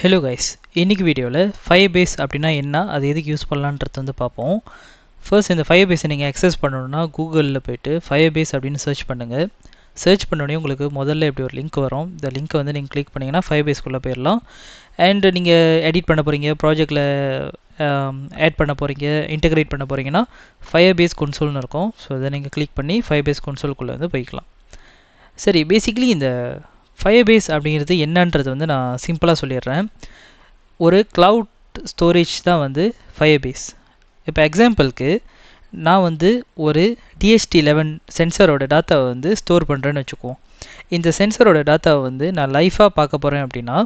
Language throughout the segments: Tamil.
ஹலோ கைஸ் இன்னைக்கு வீடியோவில் ஃபயர் பேஸ் அப்படின்னா என்ன அது எதுக்கு யூஸ் பண்ணலான்றது வந்து பார்ப்போம். ஃபர்ஸ்ட் இந்த ஃபயர் பேஸை நீங்கள் அக்சஸ் பண்ணணுன்னா கூகுளில் போயிட்டு ஃபயர் பேஸ் அப்படின்னு சர்ச் பண்ணுங்கள் சர்ச் பண்ணோடனே உங்களுக்கு முதல்ல இப்படி ஒரு லிங்க் வரும்? இந்த லிங்க்கை வந்து நீங்கள் கிளிக் பண்ணிங்கன்னா ஃபயர் பேஸ்க்குள்ளே போயிடலாம். அண்ட் நீங்கள் எடிட் பண்ண போகிறீங்க ப்ராஜெக்டில் ஆட் பண்ண போகிறீங்க இன்டகிரேட் பண்ண போகிறீங்கன்னா ஃபயர் பேஸ் கொன்சோல்னு இருக்கும். ஸோ இதை நீங்கள் கிளிக் பண்ணி ஃபயர் பேஸ் கொன்சோல்குள்ளே வந்து போய்க்கலாம். சரி பேசிக்கலி இந்த ஃபயர் பேஸ் அப்படிங்கிறது என்னன்றது வந்து நான் சிம்பிளாக சொல்லிடுறேன். ஒரு க்ளவுட் ஸ்டோரேஜ் தான் வந்து ஃபயர் பேஸ் இப்போ எக்ஸாம்பிளுக்கு நான் வந்து ஒரு டிஎஸ்டி லெவன் சென்சரோட டாட்டாவை வந்து ஸ்டோர் பண்ணுறேன்னு வச்சுக்குவோம். இந்த சென்சரோட டாட்டாவை வந்து நான் லைஃபாக பார்க்க போகிறேன் அப்படின்னா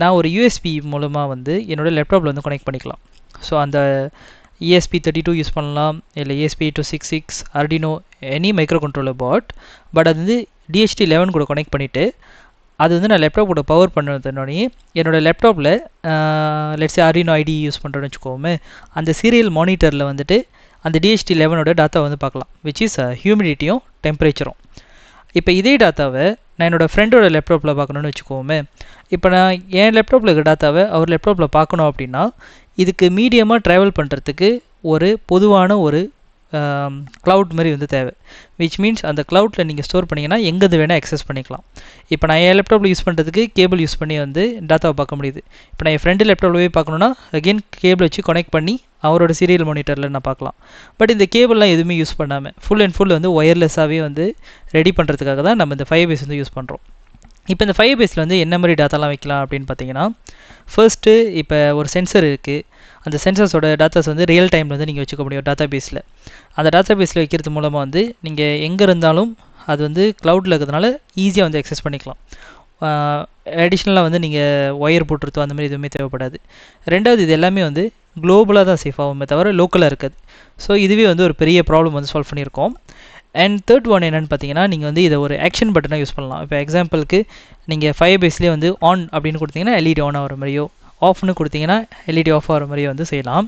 நான் ஒரு யூஎஸ்பி மூலமாக வந்து என்னோடய லேப்டாப்பில் வந்து கனெக்ட் பண்ணிக்கலாம். ஸோ அந்த இஎஸ்பி தேர்ட்டி டூ யூஸ் பண்ணலாம் இல்லை ESP two six six Arduino any microcontroller board but அது வந்து டிஎஸ்டி லெவன் கூட கனெக்ட் பண்ணிவிட்டு அது வந்து நான் லேப்டாப்போட பவர் பண்ணுறதுனோடனே என்னோடய லேப்டாப்பில் லெட்ஸ் அரினோ ஐடி யூஸ் பண்ணுறேன்னு வச்சுக்கோமே அந்த சீரியல் மானிட்டரில் வந்துட்டு அந்த டிஎஸ்டி லெவனோட டாட்டா வந்து பார்க்கலாம். விச் இஸ் ஹியூமிடிட்டியும் டெம்பரேச்சரும் இப்போ இதே டாட்டாவை நான் என்னோடய ஃப்ரெண்டோட லேப்டாப்பில் பார்க்கணுன்னு வச்சுக்கோமே இப்போ நான் என் லேப்டாப்பில் இருக்கிற டாத்தாவை அவர் லேப்டாப்பில் பார்க்கணும் அப்படின்னா இதுக்கு மீடியமாக ட்ராவல் பண்ணுறதுக்கு ஒரு பொதுவான ஒரு க்ளவுட் மாதிரி வந்து தேவை. விச் மீன்ஸ் அந்த க்ளவுட்டில் நீங்கள் ஸ்டோர் பண்ணிங்கன்னா எங்கேருந்து வேணால் அக்சஸ் பண்ணிக்கலாம். இப்போ நான் என் லேப்டாப்பில் யூஸ் பண்ணுறதுக்கு கேபிள் யூஸ் பண்ணி வந்து டாட்டாவை பார்க்க முடியுது. இப்போ நான் என் ஃப்ரெண்டு லேப்டாப்பில் போய் பார்க்கணுன்னா அகெயின் கேபிள் வச்சு கனெக்ட் பண்ணி அவரோட சீரியல் மானிட்டரில் நான் பார்க்கலாம். பட் இந்த கேபிள்லாம் எதுவுமே யூஸ் பண்ணாமல் ஃபுல் அண்ட் ஃபுல் வந்து ஒயர்லெஸ்ஸாகவே வந்து ரெடி பண்ணுறதுக்காக தான் நம்ம இந்த ஃபைவ் பேஸ் வந்து யூஸ் பண்ணுறோம் இப்போ இந்த ஃபைவ் பேஸில் வந்து என்ன மாதிரி டாட்டாலாம் வைக்கலாம் அப்படின்னு பார்த்தீங்கன்னா ஃபர்ஸ்ட்டு இப்போ ஒரு சென்சர் இருக்குது அந்த சென்சர்ஸோட டாட்டாஸ் வந்து ரியல் டைமில் வந்து நீங்கள் வச்சுக்க முடியும் டாட்டா பேஸில் அந்த டாட்டா பேஸில் வைக்கிறது மூலமாக வந்து நீங்கள் எங்கே இருந்தாலும் அது வந்து க்ளவுடில் இருக்கிறதுனால ஈஸியாக வந்து அக்சஸ் பண்ணிக்கலாம். அடிஷ்னலாக வந்து நீங்கள் ஒயர் போட்டுருத்தோ அந்த மாதிரி எதுவுமே தேவைப்படாது. ரெண்டாவது இது எல்லாமே வந்து குளோபலாக தான் சேஃப் ஆகுமே தவிர லோக்கலாக இருக்காது. ஸோ இதுவே வந்து ஒரு பெரிய ப்ராப்ளம் வந்து சால்வ் பண்ணியிருக்கோம். அண்ட் தேர்ட் ஒன் என்னென்னு பார்த்தீங்கன்னா நீங்கள் வந்து இதை ஒரு ஆக்ஷன் பட்டனாக யூஸ் பண்ணலாம். இப்போ எக்ஸாம்பிளுக்கு நீங்கள் ஃபைவ் பேஸ்லேயே வந்து ஆன் அப்படின்னு கொடுத்தீங்கன்னா எல்இடி ஆன் ஆகிற மாதிரியோ ஆஃப்னு கொடுத்தீங்கன்னா எல்இடி ஆஃப் ஆகிற மாதிரி வந்து செய்யலாம்.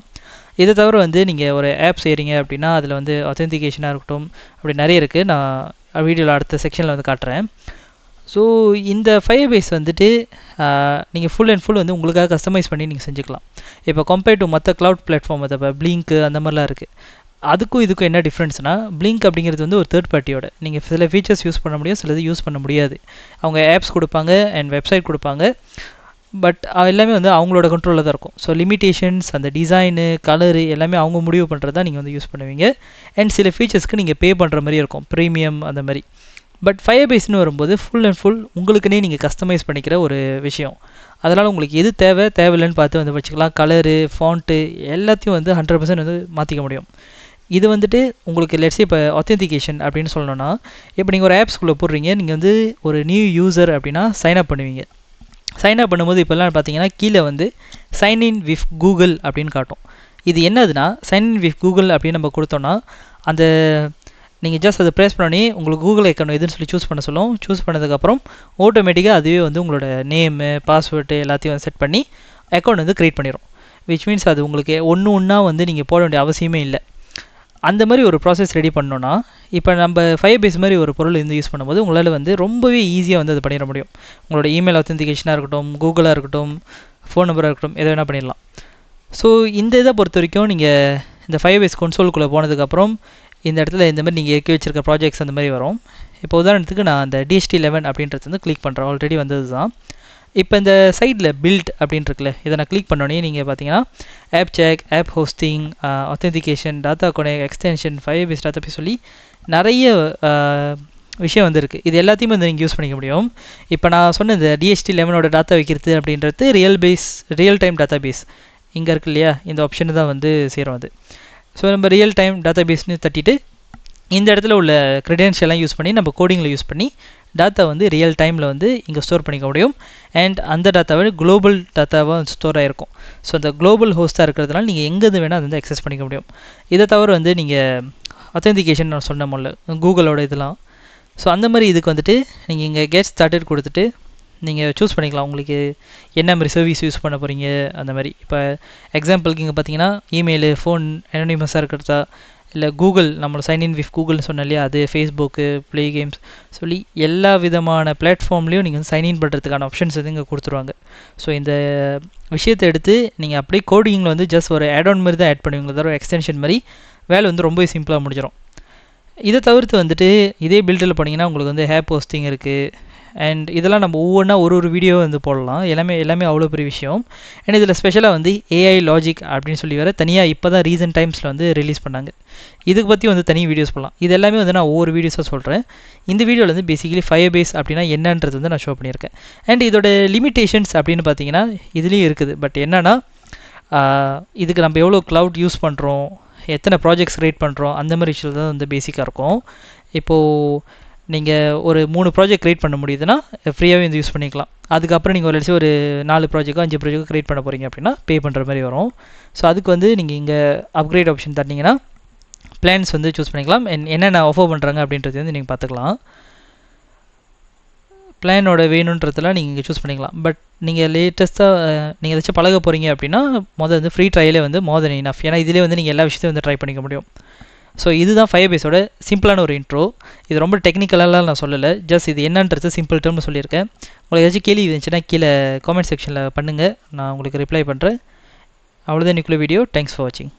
இதை தவிர வந்து நீங்கள் ஒரு ஆப் செய்கிறீங்க அப்படின்னா அதில் வந்து அத்தென்டிகேஷனாக இருக்கட்டும் அப்படி நிறைய இருக்குது நான் வீடியோவில் அடுத்த செக்ஷனில் வந்து காட்டுறேன். ஸோ இந்த ஃபயர் பேஸ் வந்துட்டு நீங்கள் ஃபுல் அண்ட் ஃபுல் வந்து உங்களுக்காக கஸ்டமைஸ் பண்ணி நீங்கள் செஞ்சுக்கலாம். இப்போ கம்பேர் டு மற்ற க்ளவுட் பிளாட்ஃபார்ம் அதை இப்போ பிளிங்க்கு அந்த மாதிரிலாம் இருக்குது அதுக்கும் இதுக்கும் என்ன டிஃப்ரென்ஸ்னால் பிளிங்க் அப்படிங்கிறது வந்து ஒரு தேர்ட் பார்ட்டியோட நீங்கள் சில ஃபீச்சர்ஸ் யூஸ் பண்ண முடியும் சிலது யூஸ் பண்ண முடியாது. அவங்க ஆப்ஸ் கொடுப்பாங்க அண்ட் வெப்சைட் கொடுப்பாங்க. பட் எல்லாமே வந்து அவங்களோட கண்ட்ரோலில் தான் இருக்கும். ஸோ லிமிடேஷன்ஸ் அந்த டிசைனு கலரு எல்லாமே அவங்க முடிவு பண்ணுறது தான் நீங்கள் வந்து யூஸ் பண்ணுவீங்க. அண்ட் சில ஃபீச்சர்ஸ்க்கு நீங்கள் பே பண்ணுற மாதிரி இருக்கும். ப்ரீமியம் அந்த மாதிரி. பட் ஃபயர் பேஸ்னு வரும்போது ஃபுல் அண்ட் ஃபுல் உங்களுக்குனே நீங்கள் கஸ்டமைஸ் பண்ணிக்கிற ஒரு விஷயம். அதனால் உங்களுக்கு எது தேவை தேவையில்லைன்னு பார்த்து வந்து வச்சுக்கலாம். கலரு ஃபாண்ட்டு எல்லாத்தையும் வந்து ஹண்ட்ரட் பர்சன்ட் வந்து மாற்றிக்க முடியும். இது வந்துட்டு உங்களுக்கு லெட்ஸ் இப்போ ஒத்தென்டிகேஷன் அப்படின்னு சொல்லணும்னா இப்போ நீங்கள் ஒரு ஆப்ஸ்குள்ளே போடுறீங்க. நீங்கள் வந்து ஒரு நியூ யூசர் அப்படின்னா சைன் அப் பண்ணுவீங்க. சைன் அப் பண்ணும்போது இப்போல்லாம் பார்த்தீங்கன்னா கீழே வந்து சைன் இன் வித் கூகுள் அப்படின்னு காட்டும். இது என்னதுன்னா சைன் இன் வித் கூகுள் அப்படின்னு நம்ம கொடுத்தோன்னா அந்த நீங்கள் ஜஸ்ட் அதை ப்ரெஸ் பண்ணி உங்களுக்கு கூகுள் ஐக்கன் எதுன்னு சொல்லி சூஸ் பண்ண சொல்லும். சூஸ் பண்ணதுக்கப்புறம் ஆட்டோமேட்டிக்காக அதுவே வந்து உங்களோட நேமு பாஸ்வேர்டு எல்லாத்தையும் செட் பண்ணி அக்கௌண்ட் வந்து க்ரியேட் பண்ணிடும் விச் மீன்ஸ் அது உங்களுக்கு ஒன்று ஒன்றா வந்து நீங்கள் போட வேண்டிய அவசியமே இல்லை. அந்த மாதிரி ஒரு ப்ராசஸ் ரெடி பண்ணோன்னா இப்போ நம்ம ஃபைவ் பேஸ் மாதிரி ஒரு பொருள் வந்து யூஸ் பண்ணும்போது உங்களால் வந்து ரொம்பவே ஈஸியாக வந்து அது பண்ணிட முடியும். உங்களோட இமெயில் அத்தன்டிகேஷனாக இருக்கட்டும் கூகுளாக இருக்கட்டும் ஃபோன் நம்பராக இருக்கட்டும் எதை வேணால் பண்ணிடலாம். ஸோ இந்த இதை பொறுத்த வரைக்கும் நீங்கள் இந்த ஃபைவ் பேஸ் கொன்சோலுக்குள்ளே போனதுக்கப்புறம் இந்த இடத்துல இந்த மாதிரி நீங்கள் இறக்கி வச்சிருக்க ப்ராஜெக்ட்ஸ் அந்த மாதிரி வரும். இப்போ உதாரணத்துக்கு நான் அந்த டிஎஸ்டி லெவன் அப்படின்றது வந்து கிளிக் பண்ணுறேன் ஆல்ரெடி வந்தது தான் இப்போ இந்த சைடில் பில்ட் அப்படின்னு இருக்குல்ல இதை நான் கிளிக் பண்ணோடனே நீங்கள் பார்த்தீங்கன்னா app check app hosting authentication data connect extension Firebase data சொல்லி நிறைய விஷயம் வந்துருக்கு. இது எல்லாத்தையுமே வந்து நீங்கள் யூஸ் பண்ணிக்க முடியும். இப்போ நான் சொன்ன இந்த டிஎஸ்டி லெவனோட டாட்டா வைக்கிறது அப்படின்றது real base real time database இங்கே இருக்கு இல்லையா? இந்த ஆப்ஷன் தான் வந்து சேரும் அது. ஸோ நம்ம ரியல் டைம் டாட்டா பேஸ்னு தட்டிட்டு இந்த இடத்துல உள்ள க்ரெடென்ஷியலாம் யூஸ் பண்ணி நம்ம கோடிங்கில் யூஸ் பண்ணி டாட்டா வந்து ரியல் டைமில் வந்து இங்கே ஸ்டோர் பண்ணிக்க முடியும். அண்ட் அந்த டாட்டாவை குளோபல் டாட்டாவாக ஸ்டோர் ஆகிருக்கும் ஸோ அந்த குளோபல் ஹோஸ்ட்டாக இருக்கிறதுனால நீங்கள் எங்கேருந்து வேணால் அது வந்து அக்சஸ் பண்ணிக்க முடியும். இதை தவிர வந்து நீங்கள் அத்தென்டிகேஷன் நான் சொன்ன முடியல கூகுளோட இதெல்லாம். ஸோ அந்த மாதிரி இதுக்கு வந்துட்டு நீங்கள் இங்கே கெட் ஸ்டார்டட் கொடுத்துட்டு நீங்கள் சூஸ் பண்ணிக்கலாம். உங்களுக்கு என்ன மாதிரி சர்வீஸ் யூஸ் பண்ண போகிறீங்க அந்த மாதிரி. இப்போ எக்ஸாம்பிளுக்கு இங்கே பார்த்தீங்கன்னா இமெயிலு ஃபோன் அனோனிமஸாக இருக்கிறதா இல்லை கூகுள் நம்ம சைன்இன் வித் கூகுள்னு சொன்னோம் இல்லையா? அது ஃபேஸ்புக்கு ப்ளே கேம்ஸ் சொல்லி எல்லா விதமான பிளாட்ஃபார்ம்லேயும் நீங்கள் வந்து சைன்இன் பண்ணுறதுக்கான ஆப்ஷன்ஸ் வந்து இங்கே கொடுத்துருவாங்க. ஸோ இந்த விஷயத்தை எடுத்து நீங்கள் அப்படியே கோடிங்கில் வந்து ஜஸ்ட் ஒரு ஆட் ஆன் மாதிரி தான் ஆட் பண்ணுவீங்க தவிர எக்ஸ்டென்ஷன் மாதிரி வேலை வந்து ரொம்ப சிம்பிளாக முடிஞ்சிடும் இதை தவிர்த்து வந்துட்டு இதே பில்டில் போனீங்கன்னா உங்களுக்கு வந்து ஹேர் போஸ்டிங் இருக்குது அண்ட் இதெல்லாம் நம்ம ஒவ்வொன்றா ஒரு ஒரு வீடியோ வந்து போடலாம். எல்லாமே எல்லாமே அவ்வளோ பெரிய விஷயம். அண்ட் இதில் ஸ்பெஷலாக வந்து ஏஐ லாஜிக் அப்படின்னு சொல்லி வர தனியாக இப்போ தான் ரீசன்ட் டைம்ஸில் வந்து ரிலீஸ் பண்ணாங்க. இதுக்கு பற்றி வந்து தனி வீடியோஸ் போடலாம். இது எல்லாமே வந்து நான் ஒவ்வொரு வீடியோஸாக சொல்கிறேன் இந்த வீடியோவில் வந்து பேசிக்கலி ஃபயர் பேஸ் அப்படின்னா என்னன்றது வந்து நான் ஷோ பண்ணியிருக்கேன். அண்ட் இதோட லிமிட்டேஷன்ஸ் அப்படின்னு பார்த்தீங்கன்னா இதுலேயும் இருக்குது. பட் என்னென்னா இதுக்கு நம்ம எவ்வளோ க்ளவுட் யூஸ் பண்ணுறோம் எத்தனை ப்ராஜெக்ட்ஸ் க்ரியேட் பண்ணுறோம் அந்த மாதிரி விஷயம் தான் வந்து பேசிக்காக இருக்கும். இப்போது நீங்கள் ஒரு மூணு ப்ராஜெக்ட் க்ரியேட் பண்ண முடியுதுன்னா ஃப்ரீயாகவே வந்து யூஸ் பண்ணிக்கலாம். அதுக்கப்புறம் நீங்கள் ஒரு ஒரு நாலு ப்ராஜெக்ட்டோ அஞ்சு ப்ராஜெக்ட் க்ரியேட் பண்ண போகிறீங்க அப்படின்னா பே பண்ணுற மாதிரி வரும். ஸோ அதுக்கு வந்து நீங்கள் இங்கே அப்கிரேட் ஆப்ஷன் தட்டிங்கன்னா பிளான்ஸ் வந்து சூஸ் பண்ணிக்கலாம். என்னென்ன ஆஃபர் பண்ணுறாங்க அப்படின்றது வந்து நீங்கள் பார்த்துக்கலாம். பிளானோட வேணுன்றதுலாம் நீங்கள் இங்கே சூஸ் பண்ணிக்கலாம். பட் நீங்கள் லேட்டஸ்ட்டாக நீங்கள் ஏதாச்சும் பழக போகிறீங்க அப்படின்னா மொதல் வந்து ஃப்ரீ ட்ரையலே வந்து மோர் தென் இனஃப் ஏன்னா இதிலே வந்து நீங்கள் எல்லா விஷயத்தையும் வந்து ட்ரை பண்ணிக்க முடியும். ஸோ இதுதான் ஃபைவ் பேஸோட சிம்பிளான ஒரு இன்ட்ரோ இது ரொம்ப டெக்னிக்கலாலாம் நான் சொல்லலை. ஜஸ்ட் இது என்னன்றது சிம்பிள் டேர்ம்னு சொல்லியிருக்கேன். உங்களுக்கு ஏதாச்சும் கேள்வி இருந்துச்சுன்னா கீழே காமெண்ட் செக்ஷனில் பண்ணுங்கள் நான் உங்களுக்கு ரிப்ளை பண்ணுறேன் அவ்வளோதான் இன்றைக்குள்ள வீடியோ தேங்க்ஸ் ஃபார் வாட்சிங்